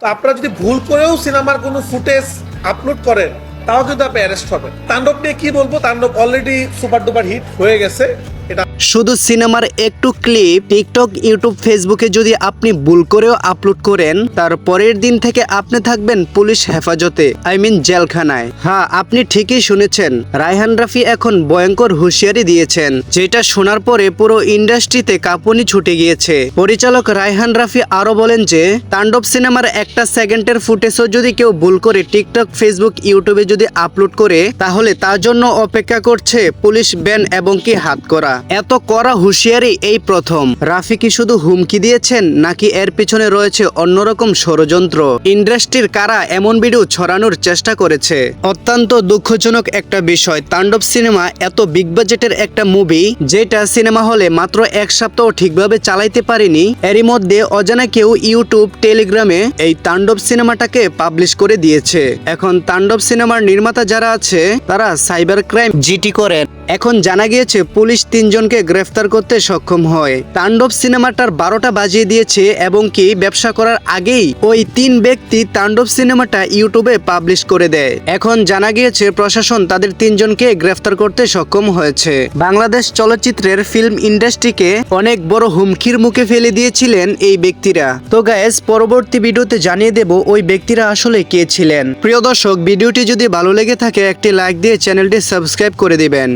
তো আপনারা যদি ভুল করেও সিনেমার কোনো ফুটেজ আপলোড করেন, তাও কিন্তু আপনি অ্যারেস্ট হবেন। তাণ্ডব নিয়ে কি বলব? তাণ্ডব অলরেডি সুপার ডুপার হিট হয়ে গেছে। এটা শুধু সিনেমার একটু ক্লিপ টিকটক ইউটিউব ফেসবুকে যদি আপনি ভুল করেও আপলোড করেন, তার পরের দিন থেকে আপনি থাকবেন পুলিশ হেফাজতে আই মিন জেলখানায়। হ্যাঁ আপনি ঠিকই শুনেছেন, রায়হান রাফি এখন ভয়ঙ্কর হুঁশিয়ারি দিয়েছেন, যেটা শোনার পরে পুরো ইন্ডাস্ট্রিতে কাঁপুনি ছুটে গিয়েছে। পরিচালক রায়হান রাফি আরও বলেন যে, তাণ্ডব সিনেমার একটা সেকেন্ডের ফুটেজও যদি কেউ ভুল করে টিকটক ফেসবুক ইউটিউবে যদি আপলোড করে, তাহলে তার জন্য অপেক্ষা করছে পুলিশ ব্যান এবং কি হাত করা। এত করা হুঁশিয়ারি এই প্রথম। রাফি কি শুধু হুমকি দিয়েছেন নাকি এর পিছনে রয়েছে অন্যরকম ষড়যন্ত্র? ইন্ডাস্ট্রির কারা এমন ভিডিও ছড়ানোর চেষ্টা করেছে? অত্যন্ত দুঃখজনক একটা বিষয় তাণ্ডব সিনেমা এত বিগ বাজেটের একটা মুভি যেটা সিনেমা হলে মাত্র এক সপ্তাহ ঠিকভাবে চালাইতে পারেনি এরই মধ্যে অজানা কেউ ইউটিউব টেলিগ্রামে এই তাণ্ডব সিনেমাটাকে পাবলিশ করে দিয়েছে। এখন তাণ্ডব সিনেমার নির্মাতা যারা আছে তারা সাইবার ক্রাইম জিটি করেন। এখন জানা গিয়েছে পুলিশ তিনজনকে গ্রেফতার করতে সক্ষম হয়। তাণ্ডব সিনেমাটার বারোটা বাজিয়ে দিয়েছে এবং কি ব্যবসা করার আগেই ওই তিন ব্যক্তি তাণ্ডব সিনেমাটা ইউটিউবে পাবলিশ করে দেয়। এখন জানা গিয়েছে প্রশাসন তাদের তিনজনকে গ্রেফতার করতে সক্ষম হয়েছে। বাংলাদেশ চলচ্চিত্রের ফিল্ম ইন্ডাস্ট্রিকে অনেক বড় হুমকির মুখে ফেলে দিয়েছিলেন এই ব্যক্তিরা। তো গ্যাস পরবর্তী ভিডিওতে জানিয়ে দেব ওই ব্যক্তিরা আসলে কে ছিলেন। প্রিয় দর্শক, ভিডিওটি যদি ভালো লেগে থাকে, একটি লাইক দিয়ে চ্যানেলটি সাবস্ক্রাইব করে দিবেন।